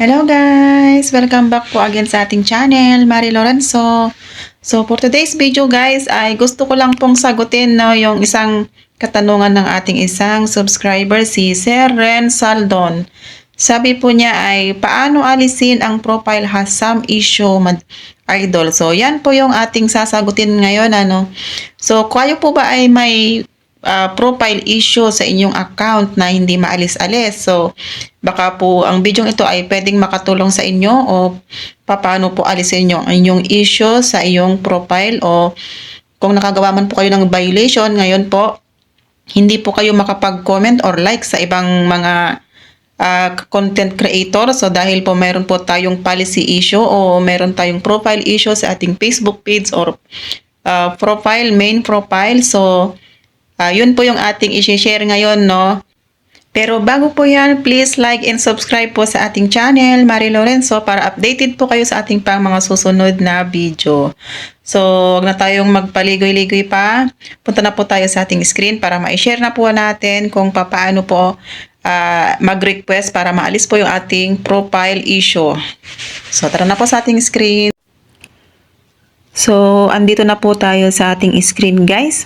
Hello guys! Welcome back po again sa ating channel, Mari Lorenzo. So for today's video guys, ay gusto ko lang pong sagutin no, yung isang katanungan ng ating isang subscriber, si Sir Ren Saldon. Sabi po niya ay, paano alisin ang profile has some issue, idol? So yan po yung ating sasagutin ngayon. Ano? So kayo po ba ay may uh, profile issue sa inyong account na hindi maalis-alis. So, baka po ang video ito ay pwedeng makatulong sa inyo o paano po alisin nyo ang inyong issue sa iyong profile o kung nakagawa man po kayo ng violation, ngayon po, hindi po kayo makapag-comment or like sa ibang mga ah, content creator. So dahil po meron po tayong policy issue o meron tayong profile issue sa ating Facebook page or ah, profile, main profile. So Ah, yun po yung ating i-share ngayon, no? Pero bago po yan, please like and subscribe po sa ating channel, Mari Lorenzo, para updated po kayo sa ating pang mga susunod na video. So, wag na tayong magpaligoy-ligoy pa. Punta na po tayo sa ating screen para ma-share na po natin kung paano po ah, mag-request para maalis po yung ating profile issue. So, tara na po sa ating screen. So, andito na po tayo sa ating screen, guys.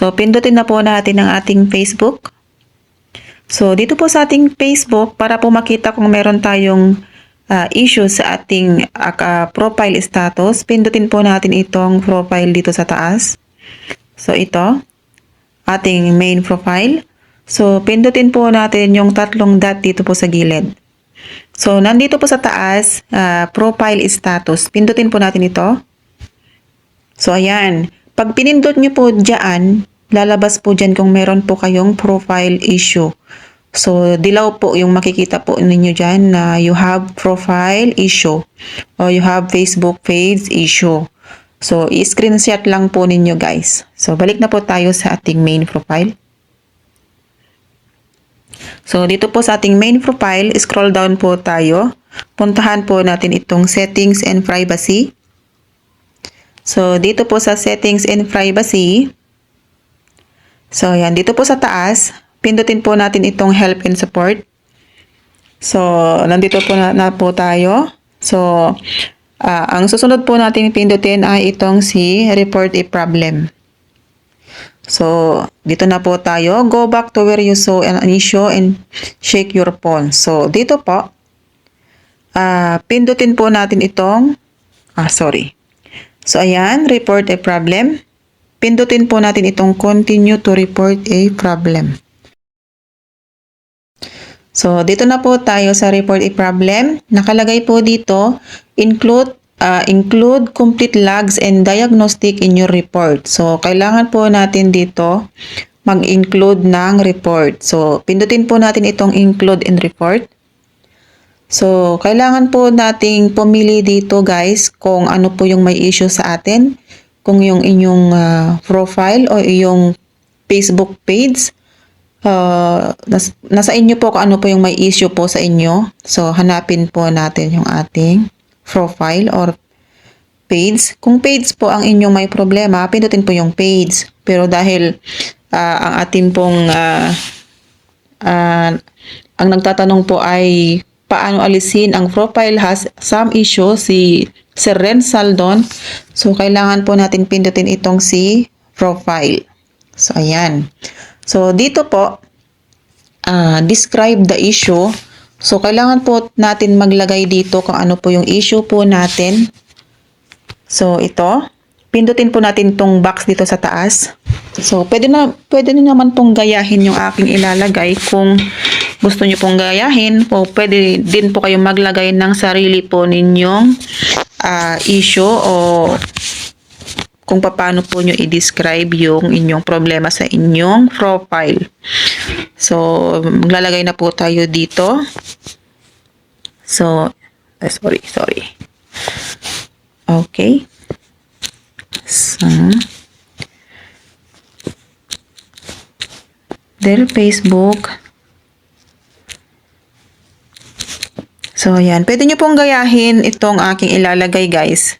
So, pindutin na po natin ang ating Facebook. So, dito po sa ating Facebook, para po makita kung meron tayong ah, issue sa ating ah, profile status, pindutin po natin itong profile dito sa taas. So, ito, ating main profile. So, pindutin po natin yung tatlong dot dito po sa gilid. So, nandito po sa taas, ah, profile status. Pindutin po natin ito. So, ayan. Pag pinindot nyo po dyan, lalabas po dyan kung meron po kayong profile issue. So, dilaw po yung makikita po ninyo dyan na you have profile issue or you have Facebook page issue. So, i-screenshot lang po ninyo guys. So, balik na po tayo sa ating main profile. So, dito po sa ating main profile, scroll down po tayo. Puntahan po natin itong settings and privacy. So, dito po sa settings and privacy, so yan, dito po sa taas, pindutin po natin itong help and support. So, nandito po na, na po tayo. So, ah, ang susunod po natin pindutin ay itong si report a problem. So, dito na po tayo. Go back to where you saw an issue and shake your phone. So, dito po, ah, pindutin po natin itong, ah, sorry. So, ayan, report a problem. Pindutin po natin itong continue to report a problem. So, dito na po tayo sa report a problem. Nakalagay po dito, include ah, include complete logs and diagnostic in your report. So, kailangan po natin dito mag-include ng report. So, pindutin po natin itong include in report. So, kailangan po nating pumili dito guys kung ano po yung may issue sa atin. Kung yung inyong ah, profile o yung Facebook page. Uh, nas- nasa inyo po kung ano po yung may issue po sa inyo. So, hanapin po natin yung ating profile or page. Kung page po ang inyong may problema, pindutin po yung page. Pero dahil ah, ang ating pong ah, ah, ang nagtatanong po ay paano alisin ang profile has some issue si Sir Ren Saldon. So, kailangan po natin pindutin itong si profile. So, ayan. So, dito po, ah, describe the issue. So, kailangan po natin maglagay dito kung ano po yung issue po natin. So, ito. Pindutin po natin tong box dito sa taas. So, pwede na, pwede na naman pong gayahin yung aking ilalagay kung gusto nyo pong gayahin o pwede din po kayong maglagay ng sarili po ninyong ah, issue o kung paano po nyo i-describe yung inyong problema sa inyong profile. So, maglalagay na po tayo dito. So, eh, sorry, sorry. Okay. So, their Facebook. So, ayan. Pwede nyo pong gayahin itong aking ilalagay, guys.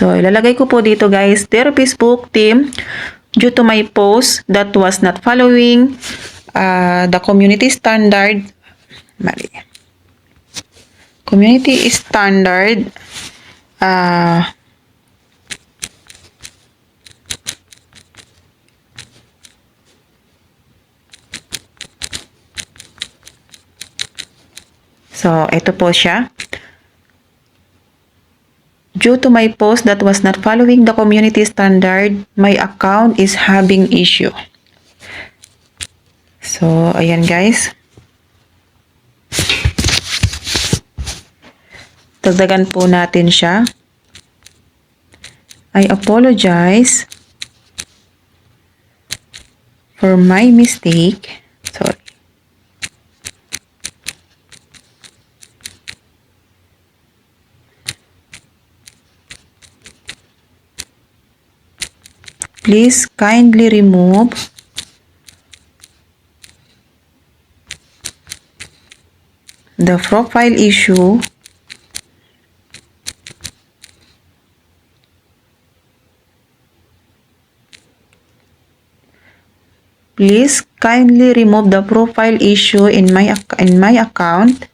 So, ilalagay ko po dito guys, Dear Facebook team, due to my post that was not following uh, the community standard, mali. Community standard, uh, So, ito po siya. Due to my post that was not following the community standard, my account is having issue. So, ayan guys. Dagdagan po natin siya. I apologize for my mistake. Please kindly remove the profile issue Please kindly remove the profile issue in my in my account.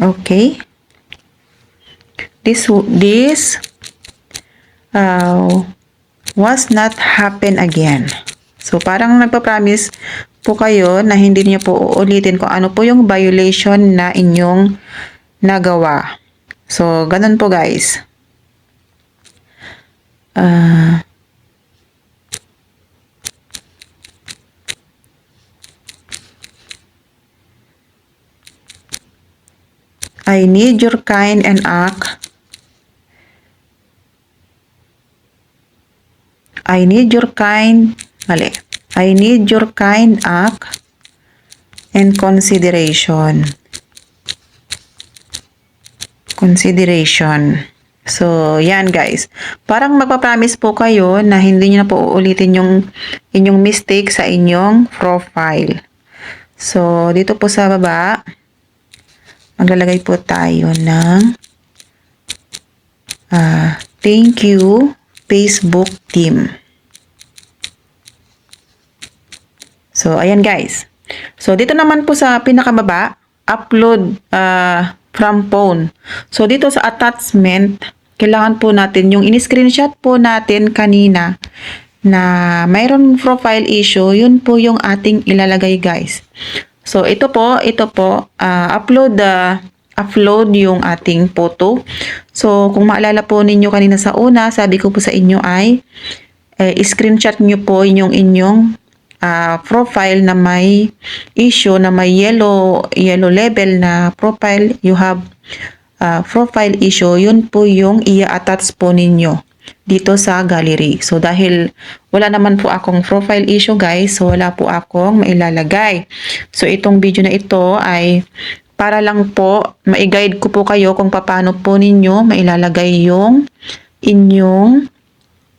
Okay. This this uh, was not happen again. So, parang nagpa-promise po kayo na hindi niyo po uulitin kung ano po yung violation na inyong nagawa. So, ganun po guys. Ah... I need your kind and act I need your kind, mali. I need your kind act and consideration. Consideration. So, yan guys. Parang magpapromise po kayo na hindi nyo na po uulitin yung inyong mistake sa inyong profile. So, dito po sa baba, maglalagay po tayo ng ah, thank you Facebook team. So, ayan guys. So, dito naman po sa pinakababa, upload uh, from phone. So, dito sa attachment, kailangan po natin yung in-screenshot po natin kanina na mayroon profile issue, yun po yung ating ilalagay guys. So, ito po, ito po, uh, upload the upload yung ating photo. So, kung maalala po ninyo kanina sa una, sabi ko po sa inyo ay eh, screenshot nyo po yung inyong uh, profile na may issue, na may yellow, yellow level na profile. You have uh, profile issue. Yun po yung i-attach po ninyo dito sa gallery. So, dahil wala naman po akong profile issue guys, so wala po akong mailalagay. So, itong video na ito ay para lang po ma-guide ko po kayo kung paano po ninyo mailalagay yung inyong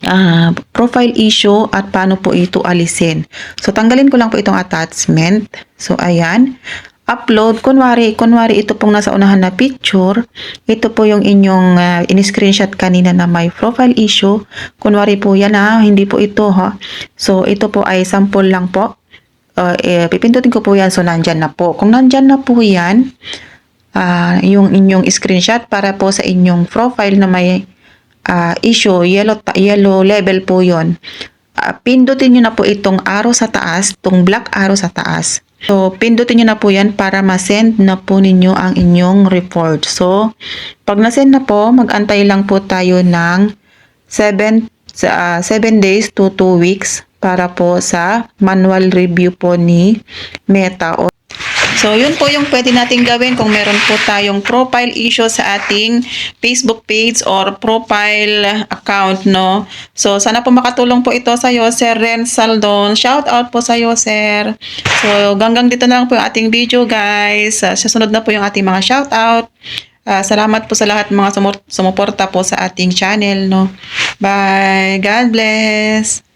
uh, profile issue at paano po ito alisin. So, tanggalin ko lang po itong attachment. So, ayan. Upload. Kunwari, kunwari ito pong nasa unahan na picture. Ito po yung inyong uh, in-screenshot kanina na may profile issue. Kunwari po yan ha. Hindi po ito ha. So, ito po ay sample lang po uh, eh, pipindutin ko po yan so nandyan na po. Kung nandyan na po yan, uh, yung inyong screenshot para po sa inyong profile na may uh, issue, yellow, yellow level po yon uh, pindutin nyo na po itong arrow sa taas, itong black arrow sa taas. So, pindutin nyo na po yan para ma-send na po ninyo ang inyong report. So, pag na-send na po, mag-antay lang po tayo ng 7 uh, 7 days to 2 weeks para po sa manual review po ni Meta. So, yun po yung pwede natin gawin kung meron po tayong profile issue sa ating Facebook page or profile account, no? So, sana po makatulong po ito sa iyo, Sir Ren Saldon. Shout out po sa iyo, Sir. So, ganggang dito na lang po yung ating video, guys. Uh, susunod na po yung ating mga shout out. Uh, salamat po sa lahat mga sumuporta po sa ating channel, no? Bye! God bless!